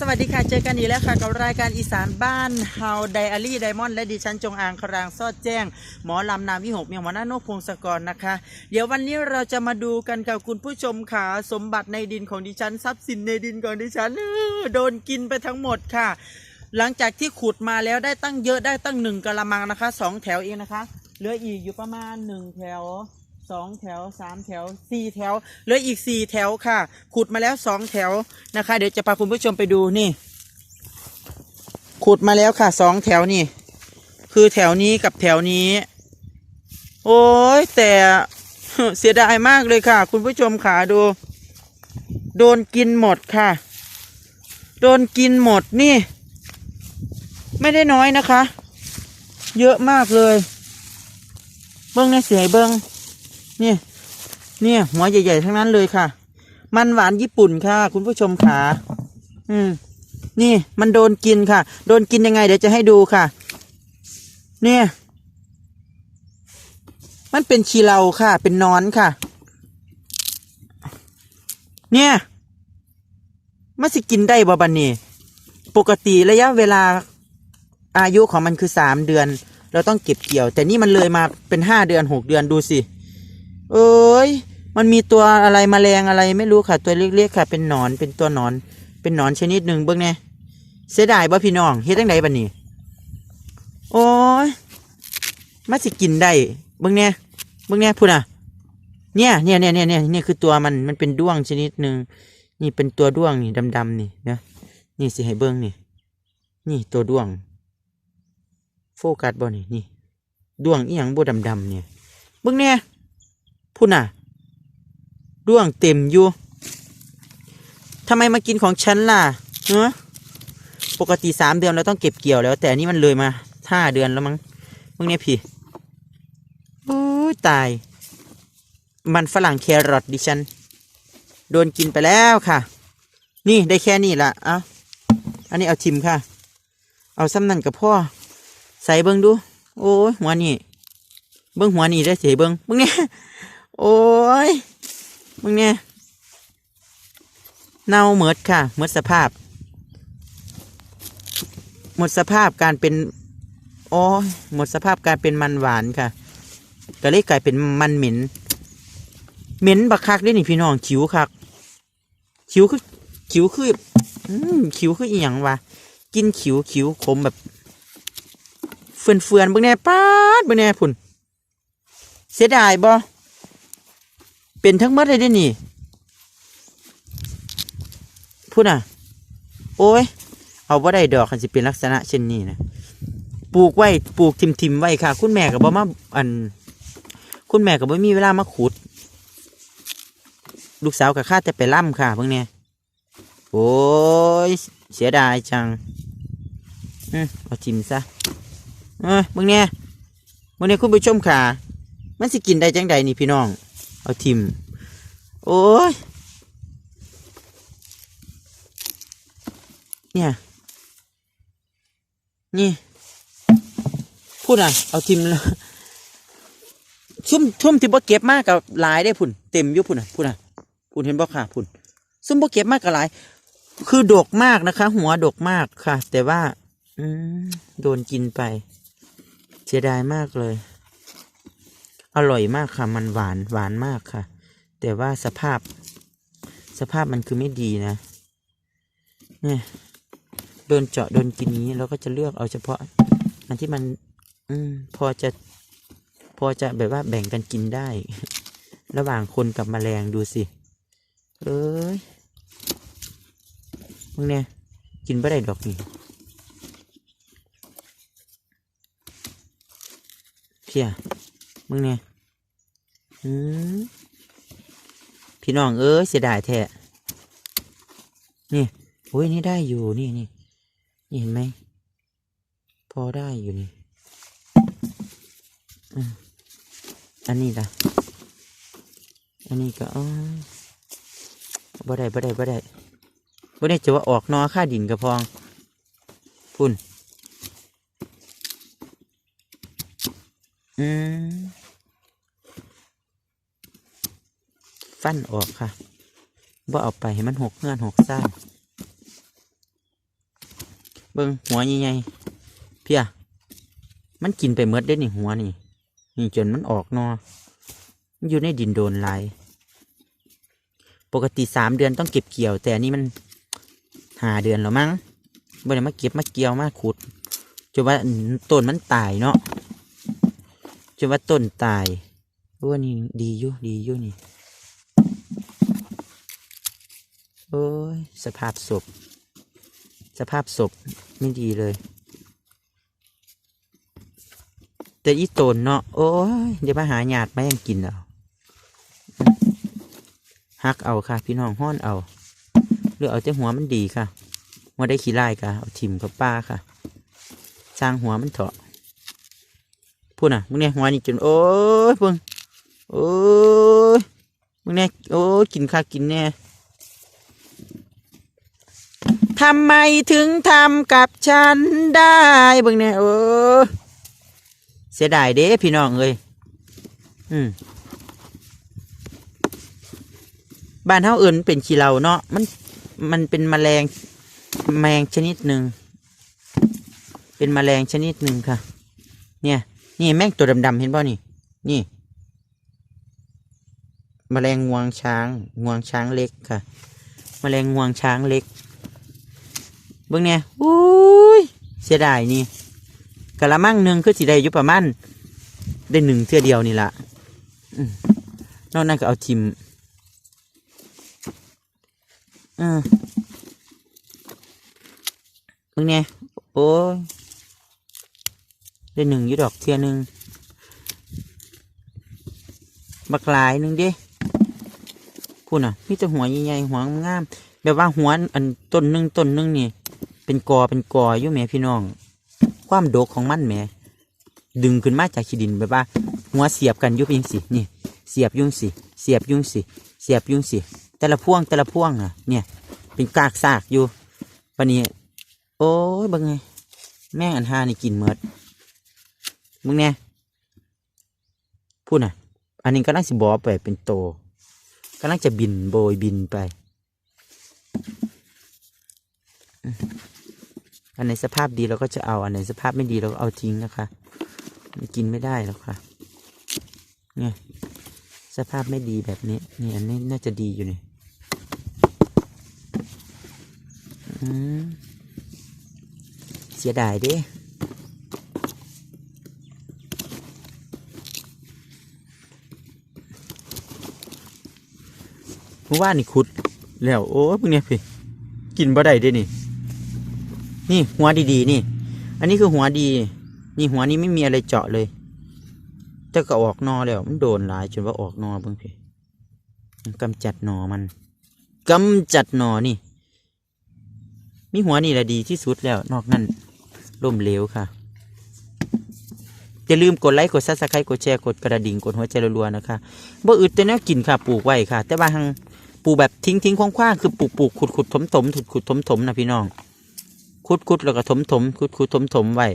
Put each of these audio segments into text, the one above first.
สวัสดีค่ะ เจอกันอีกแล้วค่ะ กับรายการอีสานบ้านเฮาไดอารี่ไดมอนด์และดิฉันจงอางครางซอดแจ้ง หมอลำนามวิหกเมียงหมอหน้าโนกพงศกรนะคะ เดี๋ยววันนี้เราจะมาดูกันกับคุณผู้ชมค่ะ สมบัติในดินของดิฉันทรัพย์สินในดินของดิฉันโดนกินไปทั้งหมดค่ะ หลังจากที่ขุดมาแล้วได้ตั้งเยอะได้ตั้งหนึ่งกะละมังนะคะสองแถวเองนะคะ เหลืออีกอยู่ประมาณหนึ่งแถว สองแถวสามแถวสี่แถวเหลืออีกสี่แถวค่ะ ขุดมาแล้วสองแถวนะคะ เดี๋ยวจะพาคุณผู้ชมไปดูนี่ ขุดมาแล้วค่ะสองแถวนี่ คือแถวนี้กับแถวนี้ โอ้ยแต่เสียดายมากเลยค่ะ คุณผู้ชมขาดู โดนกินหมดค่ะ โดนกินหมดนี่ ไม่ได้น้อยนะคะ เยอะมากเลย เบิ้งในเสียเบิ้ง นี่เนี่ยหัวใหญ่ๆทั้งนั้นเลยค่ะ มันหวานญี่ปุ่นค่ะ คุณผู้ชมขาอืม นี่มันโดนกินค่ะ โดนกินยังไง เดี๋ยวจะให้ดูค่ะ เนี่ย มันเป็นชีเราค่ะ เป็นนอนค่ะ เนี่ยมันสิกินได้บ่บันนี่ปกติระยะเวลาอายุของมันคือสามเดือน เราต้องเก็บเกี่ยว แต่นี่มันเลยมาเป็นห้าเดือนหกเดือนดูสิ เอ้ย มันมีตัวอะไรมแมลงอะไรไม่รู้ค่ะ ตัวเล็กๆค่ะ เป็นหนอนเป็นตัวหนอน เป็นหนอนชนิดหนึ่งเบิ่งเนี่ยเสียดายบ่พี่น้องเฮ็ดจังไดบัดนี้ โอ้ยมันสิกินได้เบิ่งเนี่ยเบิ่งเนี่ยพูดน่ะเนี่ยเนี่ยเนี่ยเนี่ยเนี่ยเนี่ยคือตัวมันมันเป็นด้วงชนิดหนึ่งนี่เป็นตัวด้วงนี่ดำๆนี่นะนี่สิให้เบิ่งนี่ นี่ตัวด้วง โฟกัสบ่นี่นี่ด้วงอีหยังบ่ดำๆเนี่ยเบิ่งเนี่ย พูดน่ะด้วงเต็มอยู่ทำไมมากินของฉันล่ะเนอะปกติสามเดือนเราต้องเก็บเกี่ยวแล้ว แต่อันนี้มันเลยมาห้าเดือนแล้วมั้งมึงเนี่ยพี่โอ้ยตาย มันฝรั่งแครอทดิฉัน โดนกินไปแล้วค่ะ นี่ได้แค่นี้ละเอาอันนี้เอาทิมค่ะ เอาซ้ำนั่นกับพ่อ ใส่เบิ้งดู โอ้ยหัวนี่ เบิ้งหัวนี่ได้เสียเบิ้งมึงเนี่ย โอ้ยมึงเนี่ยเน่าเหมิดค่ะเหมิดสภาพ หมดสภาพการเป็นโอ้ยหมดสภาพการเป็นมันหวานค่ะก็เลยกลายเป็นมันเหม็นเหม็นบักคักด้นี่พี่น้องขิวคักขิวคือขิวคืออืมขิวคืออีหยังวะกินขิวขิวขมแบบเฟื่อนเฟื่อนบิ่งแน่ป้าดบิ่งแน่พุ่นเสียดายบ่ เป็นทั้งหมดเลยเด้นี่พุ่นอะ โอ้ย เอาว่าได้ดอกคันสิเป็นลักษณะเช่นนี้นะปลูกไว้ปลูกทิมทิมไว้ค่ะ คุณแม่กับบ่มาอัน คุณแม่กับบ่มีเวลามาขุด ลูกสาวกับข้าแต่ไปล่ำค่ะเพิ่งเนี่ยโอ้ยเสียดายจังอืมเอาทิมซะเออเบิ่งเนี่ยเบิ่งเนี่ยคุณผู้ชมค่ะ มันสิกินได้จังใดนี่พี่น้อง เอาทิม โอ้ย เนี่ย นี่ พูดอะ เอาทิมแล้วชุ่มชุ่มที่บ่เก็บมากกับหลายได้พุ่น เต็มอยู่พุ่นอะพุ่นอะพุ่นเห็นบ่ค่ะพุ่น ซุ่มบ่เก็บมากกับหลาย คือดกมากนะคะ หัวดกมากค่ะ แต่ว่า อืมโดนกินไป เสียดายมากเลย อร่อยมากค่ะ มันหวานหวานมากค่ะ แต่ว่าสภาพ สภาพมันคือไม่ดีนะ เนี่ยโดนเจาะโดนกินนี้เราก็จะเลือกเอาเฉพาะ อันที่มัน อืม พอจะ พอจะแบบว่าแบ่งกันกินได้ ระหว่างคนกับแมลงดูสิเอ้ยมึงเนี่ยกินไม่ได้ดอกนี่เพีย มึงเนี่ยอืมพี่น้องเอ้ยเสียดายแท้นี่โอ้ยนี่ได้อยู่นี่นี่นี่เห็นไหมพอได้อยู่นี่อันนี้ล่ะ อันนี้ก็อ๋อบ่ได้บ่ได้บ่ได้บ่ได้จะว่าออกนอค่าดินกระพองพุ่นอืม ฟันออกค่ะบ่เอาไปให้มันหกเงื่อนหกซ่าเบิ่งหัวใหญ่ๆเพียมันกินไปเมดได้นี่หัวนี่นี่จนมันออกนอมันอยู่ในดินโดนหลาย ปกติสามเดือนต้องเก็บเกี่ยว แต่นนี้มันหาเดือนแล้วมั้งบ่ได้มาเก็บมาเกี่ยวมาขุดจนว่าต้นมันตายเนาะจนว่าต้นตายโอ้นี่ดีอยู่ดีอยู่นี่ โอ้ยสภาพศพ สภาพศพไม่ดีเลย แต่อีตนเนาะโอ้ยเดี๋ยวมาหาหยาดมายังกินเอาฮักเอาค่ะ พี่น้องห้อนเอาหรือเอาแต่หัวมันดีค่ะว่าได้ขี้ไล่ค่ะเอาทิมกับป้าค่ะ สร้างหัวมันเถอะพูดน่ะมึงเนี่ยหัวนี่จนโอ้ยเพิ่งโอ้ยมึงเนี่ยโอ้ยกินค่ะกินแน่ ทำไมถึงทำกับฉันได้เบิ่งเนี่ยโอ้เสียดายเด้พี่น้องเอ้ยอืมบ้านเฮาเอิ้นเป็นขี้เหล่าเนาะมันมันเป็นแมลงแมงชนิดหนึ่งเป็นแมลงชนิดหนึ่งค่ะ เนี่ย นี่แม่งตัวดำๆเห็นป่ะนี่ นี่แมลงงวงช้างงวงช้างเล็กค่ะแมลงงวงช้างเล็ก เบิ่งเนี่ยอุ้ยเสียดายนี่กะละมังหนึ่งคือสีได้อยู่ประมาณได้หนึ่งเท่อเดียวนี่ละนอกนั้นก็เอาทิมออเบิ่งเนี่ยโอ้ยได้หนึ่งอยี่ดอกเทียหนึ่งบักหลายหนึ่งดิพูดน่ะมีแต่หัวใหญ่ๆหัวงามแบบว่าหัวอันต้นหนึ่งต้นหนึ่งนี่ เป็นกอเป็นกออยู่แหม่พี่น้อง ความโดกของมันแหม่ดึงขึ้นมาจากขี้ดินแบบว่า หัวเสียบกันยุบยังสินี่เสียบยุ่งสิเสียบยุ่งสิเสียบยุ่งสิแต่ละพ่วงแต่ละพ่วงอะ เนี่ย เป็นกากซากอยู่วันนี้ โอ้ยบังไงแม่งอันหานี่กินเมดมึงเนี่ยพูดน่ะ อันนี้ก็น่าสิบอไปเป็นโตก็น่าจะบินโบยบินไป อันไหนสภาพดีเราก็จะเอาอันไหนสภาพไม่ดีเราก็เอาทิ้งนะคะมันกินไม่ได้แล้วค่ะเนี่ยสภาพไม่ดีแบบนี้นี่อันนี้น่าจะดีอยู่นี่อืมเสียดายเด้เมื่อวานนี่ขุดแล้ว โอ้ยพวกเนี้ยพี่ กินบ่ได้ด้นี่ นี่หัวดีๆนี่ อันนี้คือหัวดี นี่หัวนี้ไม่มีอะไรเจาะเลยแต่ก็ออกนอแล้ว มันโดนหลายจนว่าออกนอเบิ่งพี่กำจัดหนอมันกำจัดหนอนี่ มีหัวนี่แหละดีที่สุดแล้ว นอกนั้นล่มเหลวค่ะอย่าลืมกดไลค์กดซับสไครต์กดแชร์กดกระดิ่งกดหัวใจรัวๆนะคะบ่อึดแต่แนวกินค่ะปลูกไว้ค่ะ แต่ว่าทางปลูกแบบทิ้งทิ้งคว้างๆคือปลูกปลูกขุดขุดถมถมขุดขุดถมถมนะพี่น้อง ขุดขุดแล้วก็ถมถมขุดขุดถมถมไว้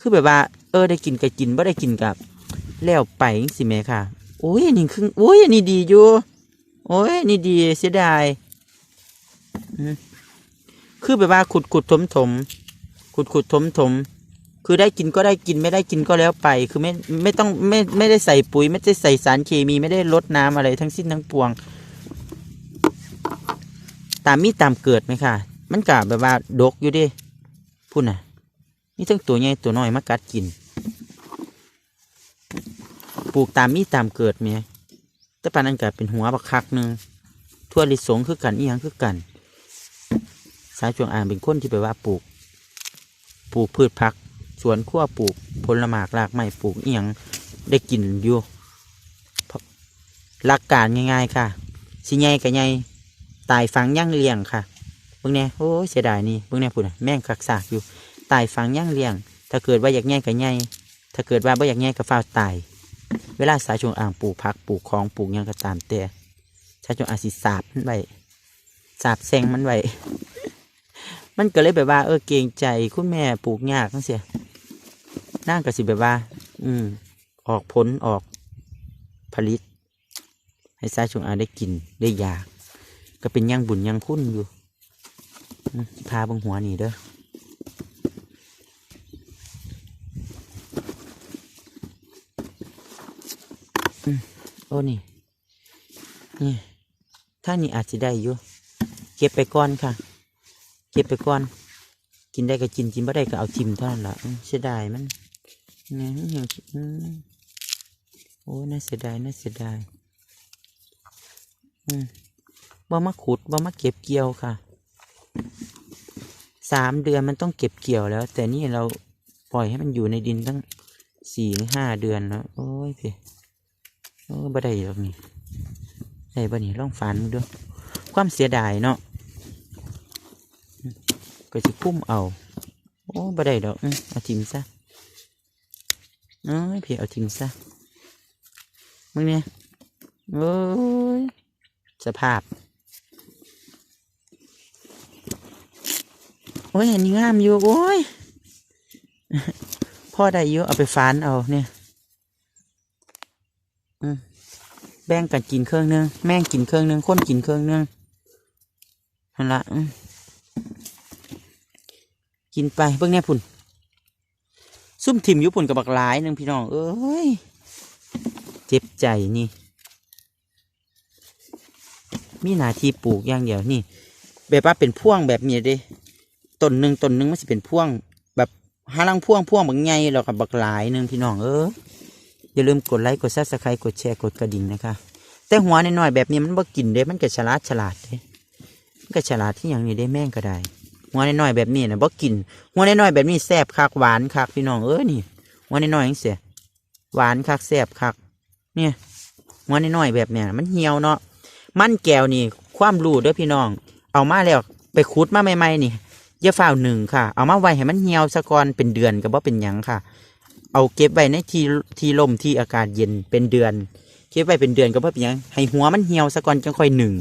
คือแบบว่า เออได้กินก็กินไม่ได้กินกับ แล้วไปจังสิแม่ค่ะ โอ้ยนนี้คือโอ้ยนนี้ดีอยู่ โอ้ยนี่ดีเสียดายคือแบบว่าขุดขุดถมถมขุดขุดถมถมคือได้กินก็ได้กินไม่ได้กินก็แล้วไป คือไม่ไม่ต้องไม่ไม่ได้ใส่ปุ๋ย ไม่ได้ใส่สารเคมีไม่ได้ลดน้ำอะไรทั้งสิ้นทั้งปวง ตามมีตามเกิดไหมค่ะ มันกะแบบว่าดกอยู่ดิ พูดน่ะ นี่ทั้งตัวใหญ่ตัวน้อยมากัดกิน ปลูกตามมีตามเกิดไหมแต่ปานนั้นกะเป็นหัวบักคักหนึ่งทั่วลิสงคือกันอีหยังคือกัน สายจวงอ่างเป็นคนที่แบบว่าปลูก ปลูกพืชผัก สวนครัวปลูกผลไม้รากไม้ปลูกอียงได้กินอยู่หลักการง่ายๆค่ะ สิใหญ่กับใหญ่ตายฝังย่างเลี้ยงค่ะ เบิ่งแน่โอ้เสียดายนี่เบิ่งแน่พูดน่ะแม่งคักสากอยู่ตายฝังย่างเลี้ยง ถ้าเกิดว่าอยากใหญ่กับใหญ่ถ้าเกิดว่าไม่อยากใหญ่กับฟ้าตาย เวลาสายชงอ่างปลูกผักปลูกของปลูกยังก็ตามแต่สายชงอางสิสาบมันไว้สาบแซงมันไว้มันก็เลยแบบว่าเออเกรงใจคุณแม่ปลูกยากนั่นเสียนั่งก็สิแบบว่า อืม ออกผลออกผลิต ให้สายชงอาได้กินได้อยาก ก็เป็นยังบุญยังคุณอยู่ พาบังหัวนี่เด้อโอ้นี่ นี่ ถ้านี่อาจจะได้อยู่ เก็บไปก่อนค่ะ เก็บไปก่อน กินได้ก็กิน กินไม่ได้ก็เอาชิมเท่านั้นละเสียดายมันนี่อย่างโอ้น่าเสียดาย น่าเสียดาย อืมบ่มาขุดบ่มาเก็บเกี่ยวค่ะ สามเดือนมันต้องเก็บเกี่ยวแล้ว แต่นี่เราปล่อยให้มันอยู่ในดินตั้งสี่ห้าเดือนแล้ว โอ้ยพี่โอ้บ่ได้หรอกนี่ได้บ่นี่ลองฝันดูความเสียดายเนาะก็จะคุ้มเอา โอ้บ่ได้ดอกเอาทิมซะเอ้ยพี่เอาทิมซะมึงเนี่ยโอ้ยสภาพ โอ้ยอันนี้งามอยู่โอ้ยพ่อได้อยู่เอาไปฟานเอาเนี่ยแบ่งกันกินเครื่องนึงแม่งกินเครื่องนึงคนกินเครื่องนึงนั่นละอืมกินไปเบิ่งแน่พุ่นซุ่มทิมยู่พุ่นกับบักหลายหนึงพี่น้องเอ้ยเจ็บใจนี่ มีหนาทีปลูกอย่างเดียวนี่ แบบว่าเป็นพ่วงแบบนี้เด้ ต้นหนึ่งต้นหนึ่งมันจะเป็นพ่วง แบบหาลังพ่วงพ่วงบางไงแล้วกับบักหลายหนึ่งพี่น้องเอออย่าลืมกดไลค์กดซับสไครต์กดแชร์กดกระดิ่งนะคะ แต่หัวน้อยๆแบบนี้มันบ่กินเด้ มันก็ฉลาดฉลาดเด้มันก็ฉลาดที่อย่างนี้ได้แม่งก็ได้ หัวน้อยๆแบบนี้นะบ่กิน หัวน้อยๆแบบนี้แซ่บคักหวานคักพี่น้องเอ้ยนี่หัวน้อยๆจังเสียหวานคักแซ่บคัก เนี่ยหัวน้อยๆแบบเนี้ยมันเหี่ยวเนาะมันแก้วนี่ความรู้เด้อพี่น้อง เอามาแล้วไปขุดมาใหม่ๆนี่ อย่าฝ้าหนึ่งค่ะ เอามาไว้ให้มันเหี่ยวสะก่อนเป็นเดือนก็บ่เป็นหยังค่ะ เอาเก็บไว้ในที่ที่ลมที่อากาศเย็นเป็นเดือน เก็บไว้เป็นเดือนก็บ่เป็นหยังให้หัวมันเหี่ยวสะก่อนจังค่อยหนึ่ง